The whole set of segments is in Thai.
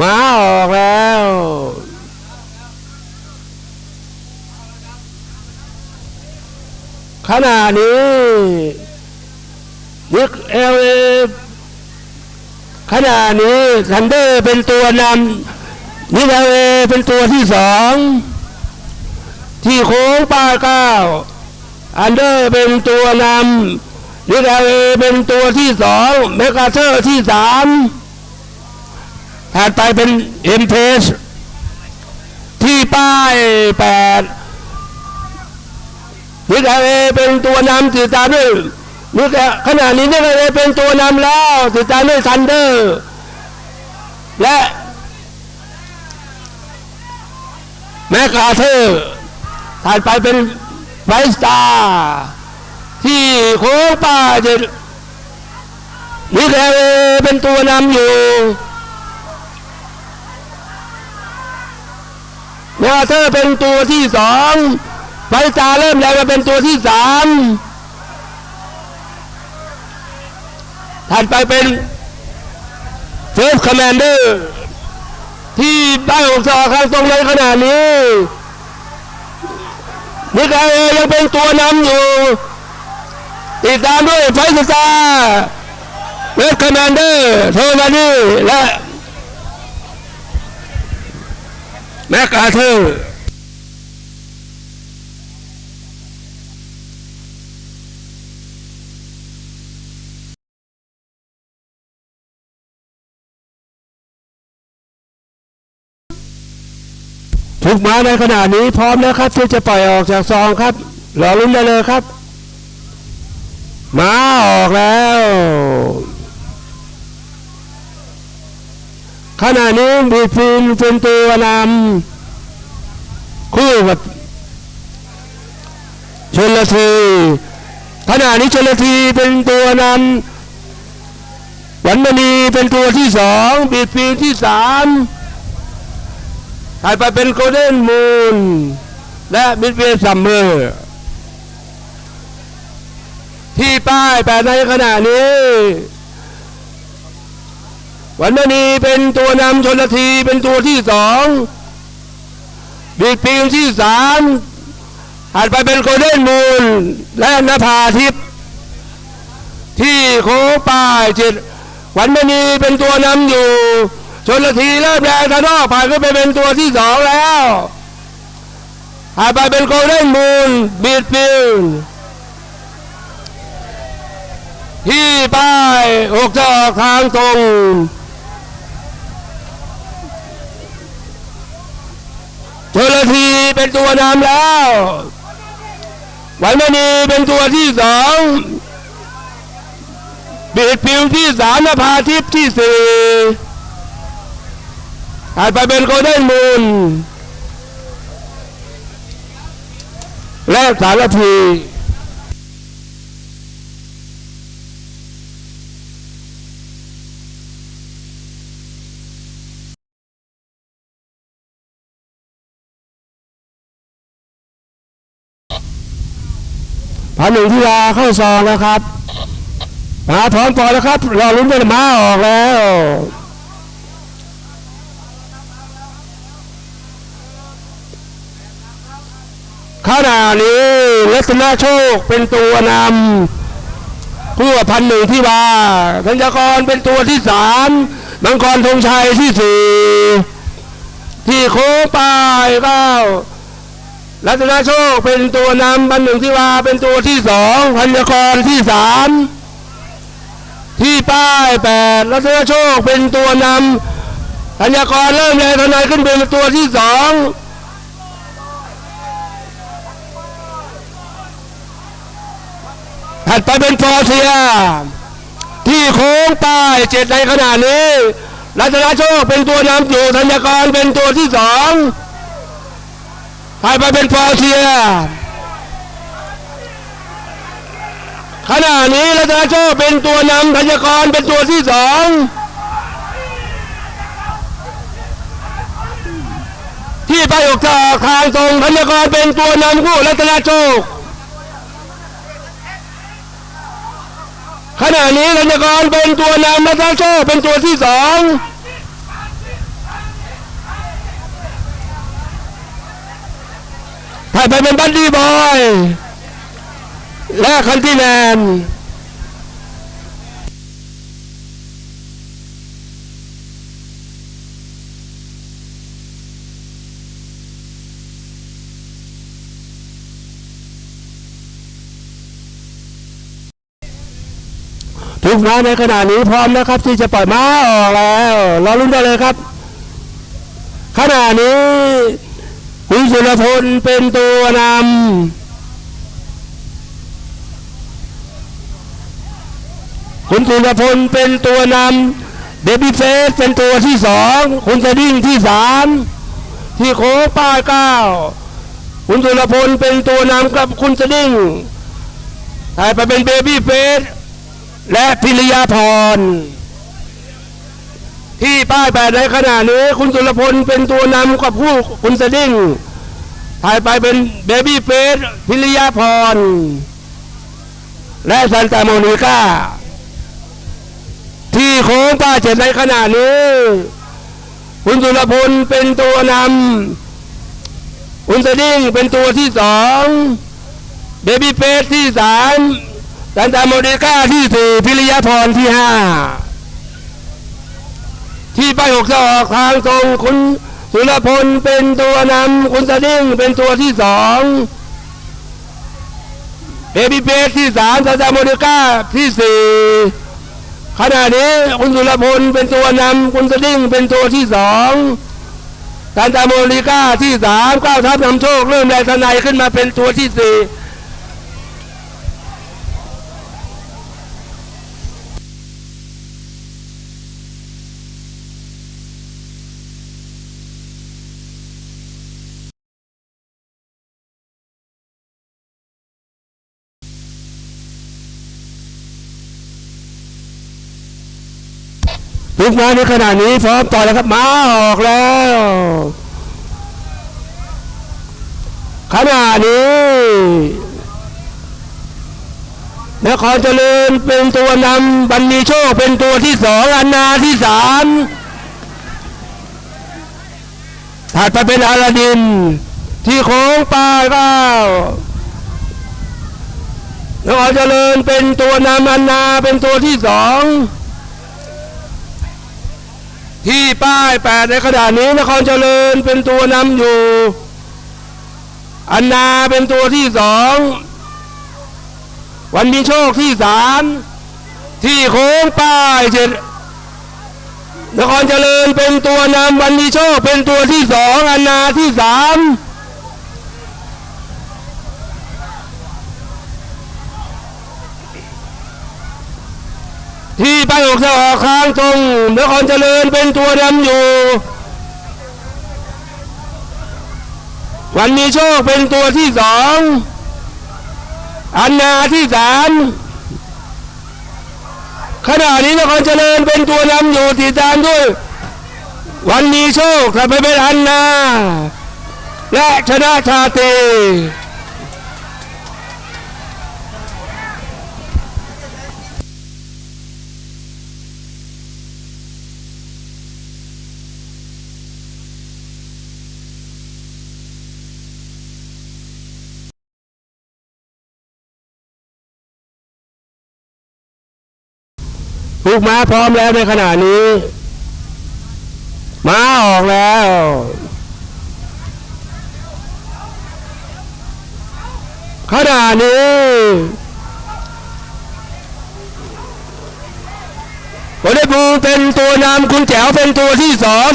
มาออกแล้ว ขณะนี้นิกเอลเอขณะนี้ทันเดอร์เป็นตัวนำนิกเอลเอเป็นตัวที่สองที่โค้งป้าเก้าอันเดอร์เป็นตัวนำนิกเอลเอเป็นตัวที่สองเมกาเซอร์ที่สาม ถัดไปเป็นเอ็มเพสที่ป้ายแปดนิกาเอเป็นตัวนำติดตามด้วยนิกาขณะนี้นิกาเอเป็นตัวนำแล้วติดตามด้วยซันเดอร์ และแมคคาเธอร์ถัดไปเป็นไวสตาร์ที่โค้งป้าจะนิกาเอเป็นตัวนำอยู่ แมคคาเธอร์เป็นตัวที่สองไฟตาเริ่มแล้วมาเป็นตัวที่สามถัดไปเป็นเฟิร์สคอมมานเดอร์ที่ได้หกสอข้างตรงในขณะนี้นิกาเอยังเป็นตัวนำอยู่ ติดตามด้วยไฟสตาร์เวสคอมมานเดอร์โทมานี่และ แมคอาเธอร์ทุกม้าในขณะนี้พร้อมแล้วครับที่จะปล่อยออกจากซองครับรอลุ้นได้เลยครับ มาออกแล้ว ขณะนี้บีฟินเป็นตัวนำคู่กับชนละทีขณะนี้ชนละทีเป็นตัวนำวันมณีเป็นตัวที่สองบีฟินที่สามถัดไปเป็นโกลเด้นมูนและมิดเวย์ซัมเมอร์ที่ป้ายแปดในขณะนี้ วันมณีเป็นตัวนำชนละทีเป็นตัวที่สองบีดปีนที่สามถัดไปเป็นโกลเด้นมูนและนภาทิพย์ที่โคป้ายเจ็ดวันมณีเป็นตัวนำอยู่ ชนละทีเริ่มแรงทางนอกผ่านขึ้นไปเป็นตัวที่สองแล้วผ่านไปเป็นโกลเด้นมูนบีดฟิลที่ป้ายหกจะออกทางตรง ชนละทีเป็นตัวนำแล้ววันมณีเป็นตัวที่สองบีดพิวที่สามนภาทิพย์ที่สี่อาจไปเป็นโกลเด้นมูลและสารพี พันหนึ่งที่ลาเข้าซองแล้วครับมาพร้อมปล่อยแล้วครับ รอลุ้นเป็นม้าออกแล้วขณะนี้ลัษณะโชคเป็นตัวนำผู้พันหนึ่งที่ว่าธัญญกรเป็นตัวที่สามมังกรธงชัยที่สี่ที่โค้งปลายเก้า ลัษณะโชคเป็นตัวนำพันหนึ่งที่ว่าเป็นตัวที่สองธัญญากรที่สามที่ป้ายแปดลัษณะโชคเป็นตัวนำธัญญากรเริ่มแรงทนายขึ้นเป็นตัวที่สองถัดไปเป็นฟอร์เซีย ที่โค้งป้ายเจ็ดในขณะนี้ รัตนโชคเป็นตัวนำอยู่ธัญกรเป็นตัวที่สอง ถัดไปเป็นฟอเซียขณะนี้รัตนโชคเป็นตัวนำธัญกรเป็นตัวที่สองที่ไปออกจากทางตรงธัญกรเป็นตัวนำคู่รัตนโชคขณะนี้ธัญกรเป็นตัวนำและทังโชคเป็นตัวที่สอง ถ่ายไปเป็นบัดดี้บอย และคันที่แนนทุกม้าในขณะนี้พร้อมนะครับ ที่จะปล่อยม้าออกแล้วรอลุ้นได้เลยครับ ขณะนี้ คุณสุรพลเป็นตัวนำคุณสุรพลเป็นตัวนำเดบิเฟสเป็นตัวที่สองคุณสดิ้งที่สามที่โค้งป้าเก้าคุณสุรพลเป็นตัวนำกับคุณสดิ้งถ่ายไปเป็นเบบี้เฟสและพิริยาพร ที่ป้ายแปดในขณะนี้คุณสุรพลเป็นตัวนำกับผู้คุณสดิ้งถ่ายไปเป็นเบบี้เฟสพิริยาพร และซันตาโมนิก้า ที่โค้งป้ายเจ็ดในขณะนี้ คุณสุรพลเป็นตัวนำคุณสดิ้งเป็นตัวที่สองเบบี้เฟสที่สามซันตาโมนิก้าที่สี่พิริยาพรที่ห้า ที่ไปหกจอกทางตรงคุณสุรพลเป็นตัวนำคุณสดิ้งเป็นตัวที่สองเบบีเบสที่สามซาซาโมนิก้าที่สี่ขณะนี้คุณสุรพลเป็นตัวนำคุณสดิ้งเป็นตัวที่สองซานตาโมนิก้าที่สามก้าวทัพนำโชคเริ่มแรงทนายขึ้นมาเป็นตัวที่สี่ ทุกมาในขณะนี้พร้อมต่อแล้วครับมาออกแล้วขณะนี้นครเจริญเป็นตัวนำบันมีโชคเป็นตัวที่สองอันนาที่สามถัดไปเป็นอาลาดิน ที่โค้งปลายเก้านครเจริญเป็นตัวนำอันนาเป็นตัวที่สอง ที่ป้ายแปดในขณะนี้นครเจริญเป็นตัวนำอยู่ อันนาเป็นตัวที่สองวันมีโชคที่สามที่โค้งป้ายเจ็ดนครเจริญเป็นตัวนำวันมีโชคเป็นตัวที่สองอันนาที่สาม ไปออกจะออกค้างตรงนครเจริญเป็นตัวนำอยู่ วันมีโชคเป็นตัวที่สองอันนาที่สามขณะนี้นครเจริญเป็นตัวนำอยู่ติดตามด้วย วันมีโชคถ้าไปเป็นอันนา และชนะชาติ ลูกม้าพร้อมแล้วในขณะนี้ม้าออกแล้ว ขณะนี้โอเดบูเป็นตัวนำคุณแจ๋วเป็นตัวที่สอง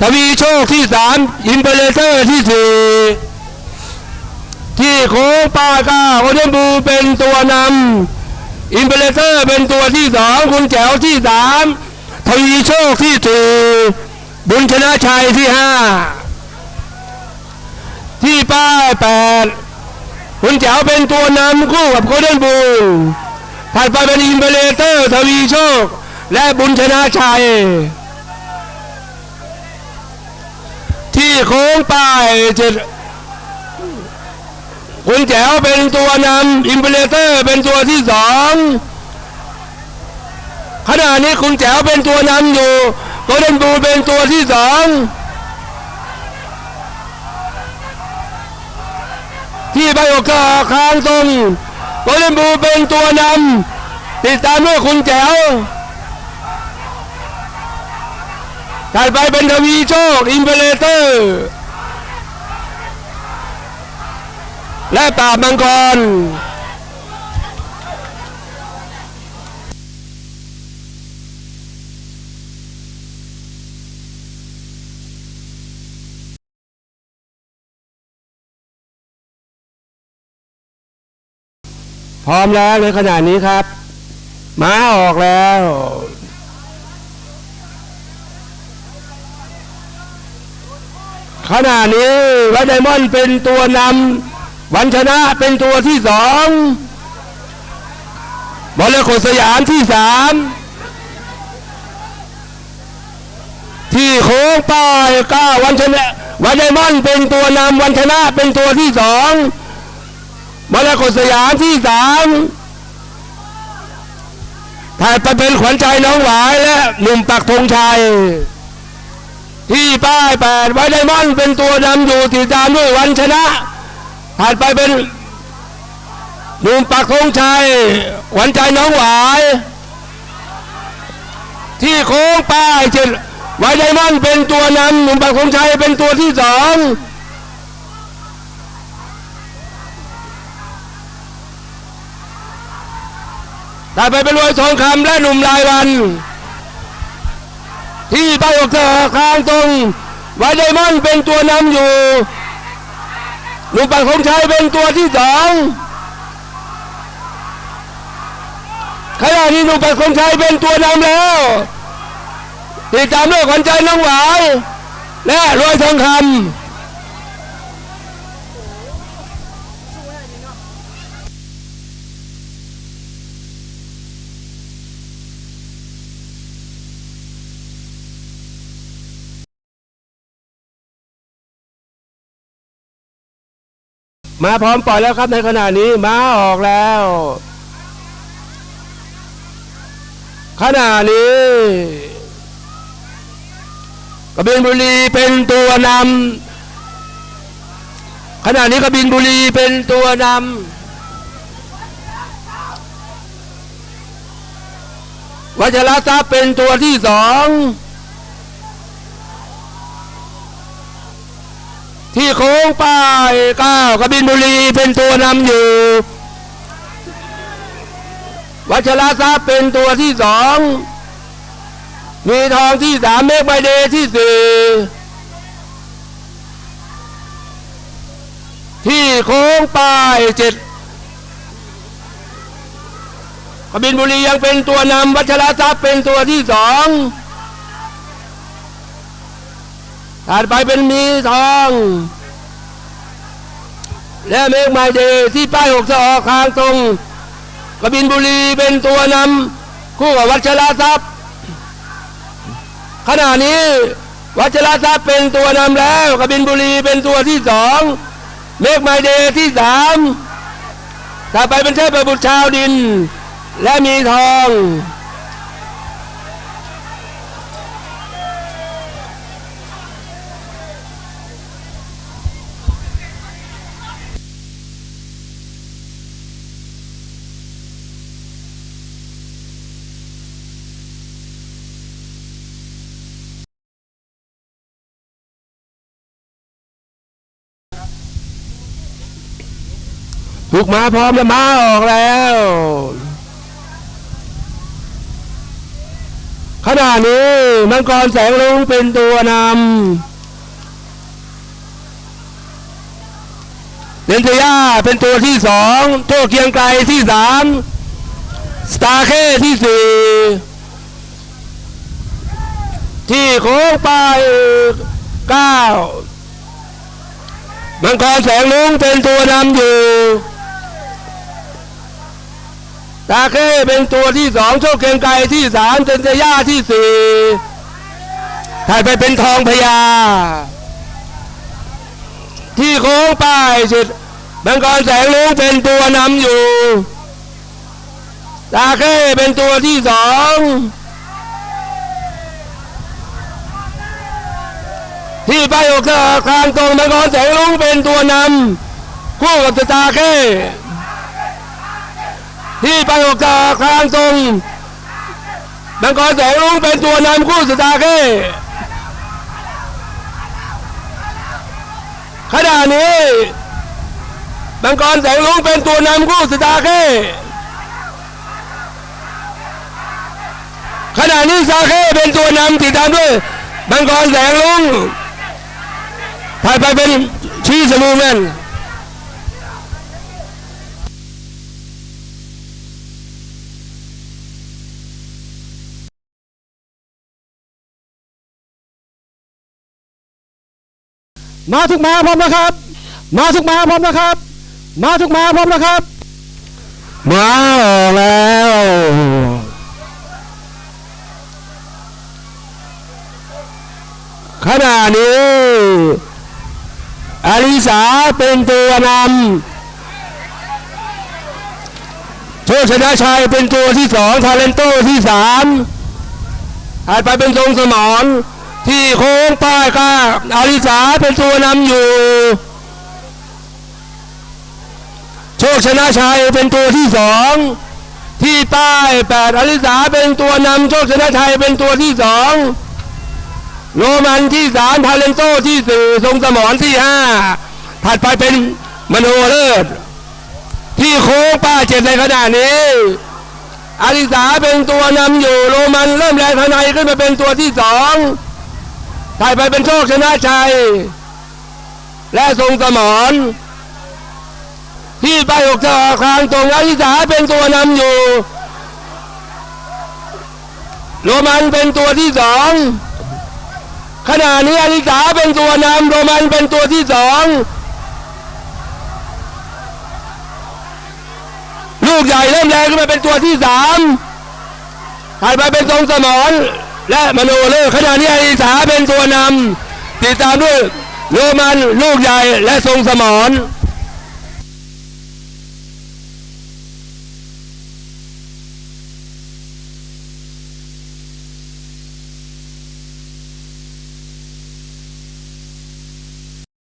ทวีโชคที่สามอิมเปเรเตอร์ที่สี่ที่โค้งป้าก้าโอเดบูเป็นตัวนำ อินเปเรเตอร์เป็นตัวที่สองคุณแจ๋วที่สามทวีโชคที่สี่บุญชนะชัยที่ห้าที่ป้ายแปดคุณแจ๋วเป็นตัวนำคู่กับโคเดนบูลถัดไปเป็นอินเปเรเตอร์ทวีโชค และบุญชนะชัย ที่โค้งป้ายเจ็ด คุณแจ๋วเป็นตัวนำอิมเปเรเตอร์เป็นตัวที่สองขณะนี้คุณแจ๋วเป็นตัวนำอยู่โกลเด้นบูเป็นตัวที่สองที่ใบโอกาค้างตรงโกลเด้นบูเป็นตัวนำติดตามด้วยคุณแจ๋วถัดไปเป็นทวีโชคอิมเปเลเตอร์ และปราบมังกรพร้อมแล้วในขณะนี้ครับ ม้าออกแล้ว ขณะนี้วัดไดมอนด์เป็นตัวนำ วันชนะเป็นตัวที่สองบอลเลโคสยามที่สามที่โค้งป้ายก้าวันชนะวันไดมอนด์เป็นตัวนำวันชนะเป็นตัวที่สองมรกตสยามที่สามถ่ายไปเป็นขวัญใจน้องหวายและหนุ่มปักธงชัยที่ป้ายแปดไว้ไดมอนด์เป็นตัวนำอยู่ติดตามด้วยวันชนะ ถ่ายไปเป็นหนุ่มปักธงชัยขวัญใจน้องหวาย ที่โค้งป้ายเจ็ดไว้ไดมอนเป็นตัวนำหนุ่มปักธงชัยเป็นตัวที่สองได้ไปเป็นรวยทองคำและหนุ่มรายวัน ที่ใบอกเธอคางตรงไวไดมอนเป็นตัวนำอยู่ หนุ่มปักคงชัยเป็นตัวที่สองขณะนี้หนุ่มปักคงชัยเป็นตัวนำแล้วติดตามด้วยขวัญใจน้องหวายและรวยทองคำ มาพร้อมปล่อยแล้วครับในขณะนี้ม้าออกแล้ว ขณะนี้กบินบุรีเป็นตัวนำขณะนี้กบินบุรีเป็นตัวนำวัชรทรัพย์เป็นตัวที่สอง ที่โค้งป้ายก้าวกบินบุรีเป็นตัวนำอยู่ วัชระทรัพย์เป็นตัวที่สองมีทองที่สามเมฆใบเดย์ที่สี่ที่โค้งป้ายเจ็ดกบินบุรียังเป็นตัวนำวัชระทรัพย์เป็นตัวที่สอง ถัดไปเป็นมีทอง และเมฆไมเดที่ป้ายหกจะออกทางตรงกบินบุรีเป็นตัวนำคู่กับวัชรทรัพย์ ขณะนี้วัชรทรัพย์เป็นตัวนำแล้วกบินบุรีเป็นตัวที่สองเมฆไมเดที่สามถ้าไปเป็นเทพบุตรชาวดิน และมีทอง ถูกมาพร้อมแล้วมาออกแล้วขณะนี้มังกรแสงลุงเป็นตัวนำเดนเทียเป็นตัวที่สองโชคเกียงไกรที่สามสตาร์เคที่สี่ที่โค้งไปเก้ามังกรแสงลุงเป็นตัวนำอยู่ ตาเข้เป็นตัวที่สองโชคเกงไกรที่สามเจนเจย่าที่สี่ถ่ายไปเป็นทองพญาที่โค้งป้ายสุดมังกรแสงลุงเป็นตัวนำอยู่ตาเข้เป็นตัวที่สองที่ไปออกเธอคางตรงมังกรแสงลุงเป็นตัวนำคู่กับตาเก้ ที่ไปออกจากทางตรงมังกรแสงลุงเป็นตัวนำคู่สตาเก้ขณะนี้มังกรแสงลุงเป็นตัวนำคู่สตาเก้ขณะนี้ซาเก้เป็นตัวนำติดตามด้วยมังกรแสงลุงถ่ายไปเป็นชีสมูแมน มาทุกมาพร้อมนะครับ มาทุกมาพร้อมนะครับ มาทุกมาพร้อมนะครับ มาออกแล้วขณะนี้อาริสาเป็นตัวนำโชคชนะชัยเป็นตัวที่สองทาเลนโตที่สามอาจไปเป็นทรงสมอน ที่โค้งป้ายก้าอาริสาเป็นตัวนำอยู่ โชคชนะชัยเป็นตัวที่สองที่ใต้แปดอลิสาเป็นตัวนำโชคชนะชัยเป็นตัวที่สองโรมันที่สามทาเลนโตที่สี่ทรงสมรที่ห้าถัดไปเป็นมโนเลิศที่โค้งป้าเจ็ดในขณะนี้อลิสาเป็นตัวนำอยู่โรมันเริ่มแรงทนายขึ้นมาเป็นตัวที่สอง ถัดไปเป็นโชคชนะชัย และทรงสมรที่ไปออกจากทางตรงอลิสาเป็นตัวนำอยู่ โรมันเป็นตัวที่สองขณะนี้อลิสาเป็นตัวนำโรมันเป็นตัวที่สองลูกใหญ่เริ่มแรงขึ้นมาเป็นตัวที่สามถัดไปเป็นทรงสมร และมโนเลิศขณะนี้อลิสาเป็นตัวนำติดตามด้วยโรมันลูกใหญ่และทรงสมร